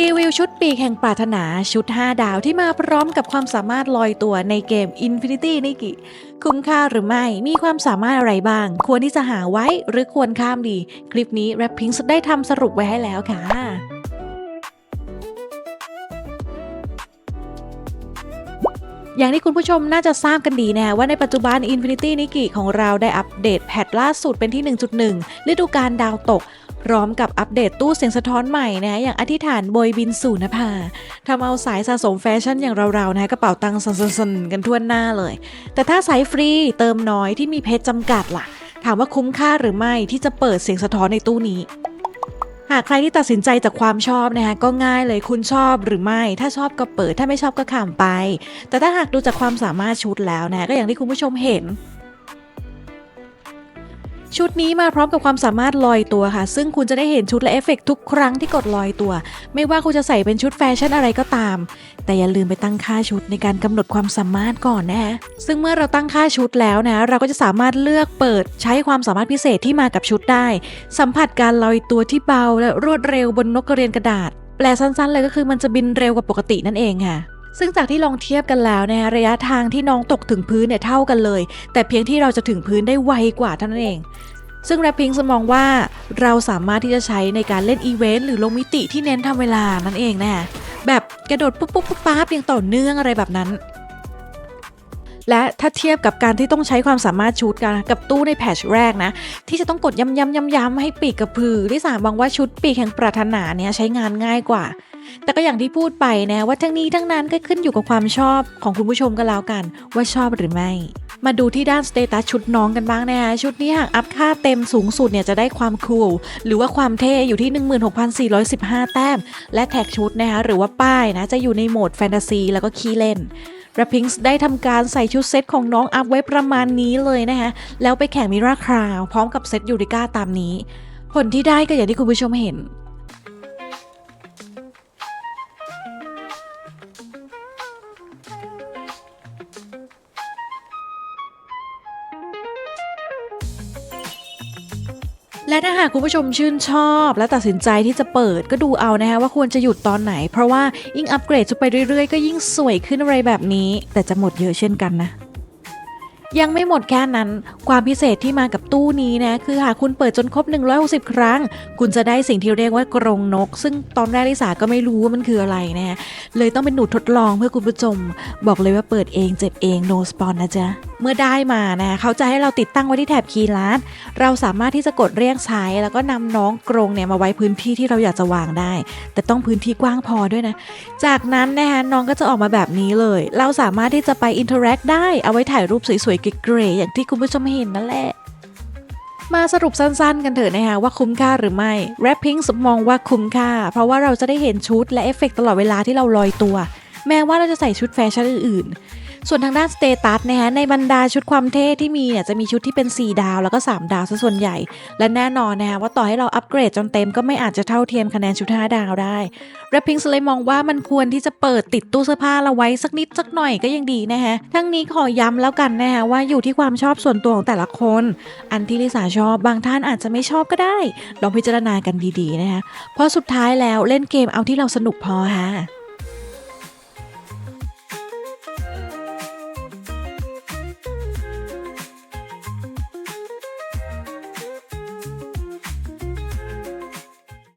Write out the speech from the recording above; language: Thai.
รีวิวชุดปีกแห่งปรารถนาชุด 5 ดาวที่มาพร้อมกับความสามารถลอยตัวในเกม Infinity นี่กิ คุ้มค่าหรือไม่ มีความสามารถอะไรบ้าง ควรที่จะหาไว้หรือควรข้ามดี คลิปนี้ r a p p i n k ได้ทำสรุปไว้ให้แล้วค่ะอย่างที่คุณผู้ชมน่าจะทราบกันดีนะว่าในปัจจุบัน Infinity นิกิของเราได้อัปเดตแพทล่าสุดเป็นที่ 1.1 ฤดูกาลดาวตก พร้อมกับอัปเดตตู้เสียงสะท้อนใหม่นะอย่างอธิษฐานโบยบินสู่นภาทำเอาสายสะสมแฟชั่นอย่างเราๆนะกระเป๋าตังค์สันๆๆกันทั่วหน้าเลย แต่ถ้าสายฟรีเติมน้อยที่มีเพชรจำกัดล่ะ ถามว่าคุ้มค่าหรือไม่ที่จะเปิดเสียงสะท้อนในตู้นี้หากใครที่ตัดสินใจจากความชอบนะคะก็ง่ายเลยคุณชอบหรือไม่ ถ้าชอบก็เปิดถ้าไม่ชอบก็ข้ามไป แต่ถ้าหากดูจากความสามารถชุดแล้วนะก็อย่างที่คุณผู้ชมเห็น ชุดนี้มาพร้อมกับความสามารถลอยตัวค่ะ ซึ่งคุณจะได้เห็นชุดและเอฟเฟกต์ทุกครั้งที่กดลอยตัว ไม่ว่าคุณจะใส่เป็นชุดแฟชั่นอะไรก็ตาม แต่อย่าลืมไปตั้งค่าชุดในการกำหนดความสามารถก่อนนะฮะซึ่งเมื่อเราตั้งค่าชุดแล้วนะ เราก็จะสามารถเลือกเปิดใช้ความสามารถพิเศษที่มากับชุดได้ สัมผัสการลอยตัวที่เบาและรวดเร็วบนนกกระเรียนกระดาษ แปลสั้นๆ เลยก็คือมันจะบินเร็วกว่าปกตินั่นเองค่ะ ซึ่งจากที่ลองเทียบกันแล้วนะระยะทางที่น้องตกถึงพื้นเนี่ยเท่ากันเลย แต่เพียงที่เราจะถึงพื้นได้ไวกว่าเท่านั้นเอง ซึ่งแรปพิงมองว่าเราสามารถที่จะใช้ในการเล่นอีเวนต์หรือลงมิติที่เน้นทำเวลานั่นเองนะคะแบบกระโดดปุ๊บปุ๊บปุ๊บปั๊บอย่างต่อเนื่องอะไรแบบนั้นและถ้าเทียบกับการที่ต้องใช้ความสามารถชุดกันกับตู้ในแพชแรกนะ ที่จะต้องกดย้ำย้ำย้ำย้ำให้ปีกกระพือที่สามมองว่าชุดปีกแห่งปรารถนาเนี่ยใช้งานง่ายกว่า แต่ก็อย่างที่พูดไปนะว่าทั้งนี้ทั้งนั้นก็ขึ้นอยู่กับความชอบของคุณผู้ชมกันแล้วกัน ว่าชอบหรือไม่ มาดูที่ด้านสเตตัสชุดน้องกันบ้างนะคะชุดนี้หากอัพค่าเต็มสูงสุดเนี่ยจะได้ความคูลหรือว่าความเท่อยู่ที่ 16,415 แต้ม และแท็กชุดนะคะหรือว่าป้ายนะจะอยู่ในโหมดแฟนตาซีแล้วก็ขี้เล่น r a p p i n g ได้ทำการใส่ชุดเซตของน้องอัพไว้ประมาณนี้เลยนะคะแล้วไปแข่งมิราคราว พร้อมกับเซตยูริก้าตามนี้ ผลที่ได้ก็อย่างที่คุณผู้ชมเห็น และถ้าหากคุณผู้ชมชื่นชอบ และตัดสินใจที่จะเปิดก็ดูเอานะคะว่าควรจะหยุดตอนไหน เพราะว่ายิ่งอัปเกรดจะไปเรื่อยๆ ก็ยิ่งสวยขึ้นอะไรแบบนี้ แต่จะหมดเยอะเช่นกันนะยังไม่หมดแค่นั้น ความพิเศษที่มากับตู้นี้นะ คือหากคุณเปิดจนครบ 160 ครั้ง คุณจะได้สิ่งที่เรียกว่ากรงนก ซึ่งตอนแรกลิสาก็ไม่รู้ว่ามันคืออะไรนะเลยต้องเป็นหนูทดลองเพื่อคุณผู้ชม บอกเลยว่าเปิดเองเจ็บเอง no spawn นะจ๊ะเมื่อได้มานะเขาจะให้เราติดตั้งไว้ที่แถบคีย์ลัดเราสามารถที่จะกดเรียกใช้ แล้วก็นำน้องกรงเนี่ยมาไว้พื้นที่ที่เราอยากจะวางได้ แต่ต้องพื้นที่กว้างพอด้วยนะ จากนั้นนะคะน้องก็จะออกมาแบบนี้เลย เราสามารถที่จะไปอินเทอร์แอคได้เอาไว้ถ่ายรูปสวยๆเก๋ๆอย่างที่คุณผู้ชมเห็นนั่นแหละมาสรุปสั้นๆ กันเถอะนะคะว่าคุ้มค่าหรือไม่ r a p p i n g มองว่าคุ้มค่า เพราะว่าเราจะได้เห็นชุดและเอฟเฟกต์ตลอดเวลาที่เราลอยตัว แม้ว่าเราจะใส่ชุดแฟชั่นอื่นๆ ส่วนทางด้านสเตตัสนะคะในบรรดาชุดความเท่ที่มีเนี่ยจะมีชุดที่เป็น 4 ดาวแล้วก็ 3 ดาวซะส่วนใหญ่ และแน่นอนนะคะว่าต่อให้เราอัปเกรดจนเต็มก็ไม่อาจจะเท่าเทียมคะแนนชุด 5 ดาวได้ r a p p i n g เลยมองว่ามันควรที่จะเปิดติดตู้เสื้อผ้าเราไว้สักนิดสักหน่อยก็ยังดีนะคะ ทั้งนี้ขอย้ำแล้วกันนะคะว่าอยู่ที่ความชอบส่วนตัวของแต่ละคน อันที่ลิสาชอบบางท่านอาจจะไม่ชอบก็ได้ ลองพิจารณากันดีๆนะคะเพราะสุดท้ายแล้วเล่นเกมเอาที่เราสนุกพอค่ะ